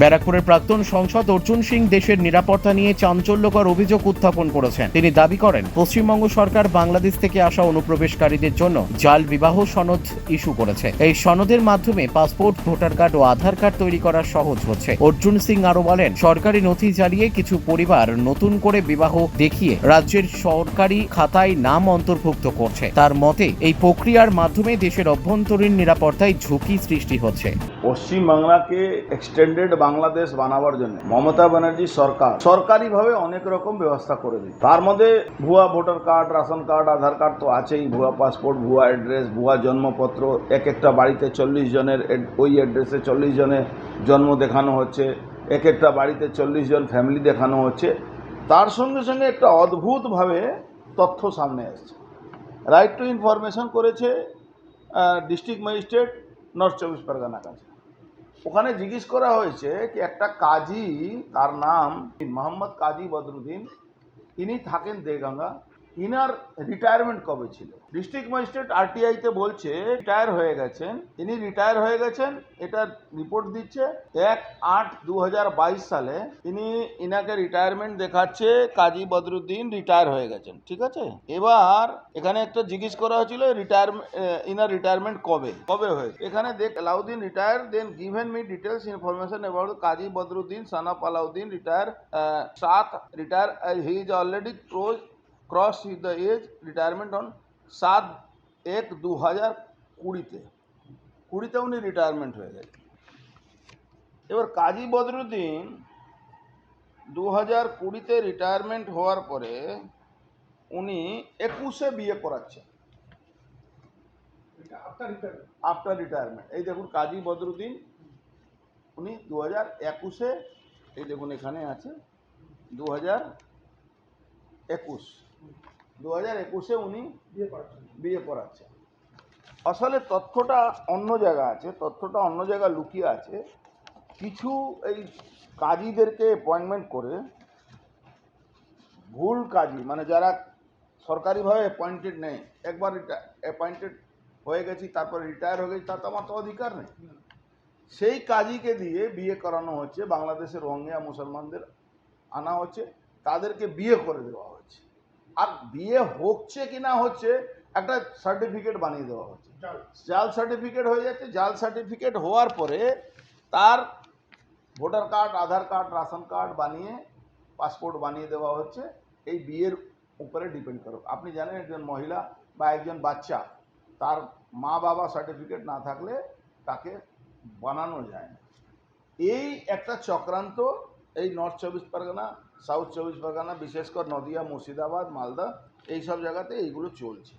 ব্যারাকপুরের প্রাক্তন সংসদ অর্জুন সিং দেশের নিরাপত্তা নিয়ে চাঞ্চল্যকর অভিযোগ উত্থাপন করেছেন। তিনি দাবি করেন, পশ্চিমবঙ্গ সরকার বাংলাদেশ থেকে আসা অনুপ্রবেশকারীদের জন্য জাল বিবাহ সনদ ইস্যু করেছে। এই সনদের মাধ্যমে পাসপোর্ট, ভোটার কার্ড ও আধার কার্ড তৈরি করা সহজ হচ্ছে। অর্জুন সিং আরও বলেন, সরকারি নথি জ্বালিয়ে কিছু পরিবার নতুন করে বিবাহ দেখিয়ে রাজ্যের সরকারি খাতায় নাম অন্তর্ভুক্ত করছে। তার মতে, এই প্রক্রিয়ার মাধ্যমে দেশের অভ্যন্তরীণ নিরাপত্তায় ঝুঁকি সৃষ্টি হচ্ছে। পশ্চিমবাংলাকে এক্সটেন্ডেড বাংলাদেশ বানাবার জন্য মমতা ব্যানার্জি সরকার সরকারিভাবে অনেক রকম ব্যবস্থা করে দিই তার মধ্যে ভুয়া voter card, ration card, Aadhaar card তো আছেই, ভুয়া পাসপোর্ট, ভুয়া অ্যাড্রেস, ভুয়া জন্মপত্র, এক একটা বাড়িতে চল্লিশ জনের ওই অ্যাড্রেসে চল্লিশ জনের জন্ম দেখানো হচ্ছে, এক একটা বাড়িতে চল্লিশ জন ফ্যামিলি দেখানো হচ্ছে। তার সঙ্গে সঙ্গে একটা অদ্ভুতভাবে তথ্য সামনে আসছে। রাইট টু ইনফরমেশন করেছে ডিস্ট্রিক্ট ম্যাজিস্ট্রেট নর্থ চব্বিশ পরগনা কাছে। ওখানে জিজ্ঞেস করা হয়েছে কি একটা কাজী, তার নাম মোহাম্মদ কাজী বদরুদ্দিন, তিনি থাকেন দেগঙ্গা। ইনার রিটায়ারমেন্ট কবে ছিল? ডিস্ট্রিক্ট ম্যাজিস্ট্রেট আরটিআইতে বলছে, রিটায়ার হয়ে গেছেন। ইনি রিটায়ার হয়ে গেছেন এটা রিপোর্ট দিচ্ছে। এক আট দু সালে ইনি ইনাকে রিটায়ারমেন্ট দেখাচ্ছে, কাজী বদরুদ্দিন রিটায়ার হয়ে গেছেন, ঠিক আছে? এবার এখানে একটা জিজ্ঞেস করা হয়েছিল রিটায়ারমেন্ট ইনার রিটায়ারমেন্ট কবে? কবে হয়েছে? এখানে দেখ, Alauddin retire, then given me details information about Kazi Badruddin son of Alauddin retire সাত retire he is already close cross the age retirement on সাত এক দু হাজার কুড়িতে কুড়িতে উনি রিটায়ারমেন্ট হয়ে গেছে এবার কাজী বদরুদ্দিন দু হাজার কুড়িতে রিটায়ারমেন্ট হওয়ার পরে উনি একুশে বিয়ে করাচ্ছেন আফটার রিটায়ারমেন্ট এই দেখুন কাজী বদরুদ্দিন উনি দু হাজার একুশে এই দেখুন এখানে আছে দু হাজার একুশ দু হাজার একুশে উনি বিয়ে করাচ্ছেন। আসলে তথ্যটা অন্য জায়গা আছে তথ্যটা অন্য জায়গায় লুকিয়ে আছে। কিছু এই কাজীদেরকে অ্যাপয়েন্টমেন্ট করে ভুল কাজী মানে যারা সরকারিভাবে অ্যাপয়েন্টেড নেই একবার অ্যাপয়েন্টেড হয়ে গেছি তারপর রিটায়ার হয়ে গেছি তার তো আমার তো অধিকার নেই। সেই কাজীকে দিয়ে বিয়ে করানো হচ্ছে বাংলাদেশের রোহিঙ্গা মুসলমানদের আনা হচ্ছে তাদেরকে বিয়ে করে দেওয়া হচ্ছে। আর বিয়ে হচ্ছে কি না হচ্ছে একটা সার্টিফিকেট বানিয়ে দেওয়া হচ্ছে। জাল। সার্টিফিকেট হয়ে যাচ্ছে জাল সার্টিফিকেট হওয়ার পরে তার voter card Aadhaar card ration card বানিয়ে পাসপোর্ট বানিয়ে দেওয়া হচ্ছে। এই বিয়ের উপরে ডিপেন্ড করো। আপনি জানেন একজন মহিলা বা একজন বাচ্চা তার মা বাবা সার্টিফিকেট না থাকলে তাকে বানানো যায় না। এই একটা চক্রান্ত এই নর্থ চব্বিশ পরগনা সাউথ চব্বিশ পরগনা বিশেষ করে নদিয়া মুর্শিদাবাদ মালদা এইসব জায়গাতে এইগুলো চলছে।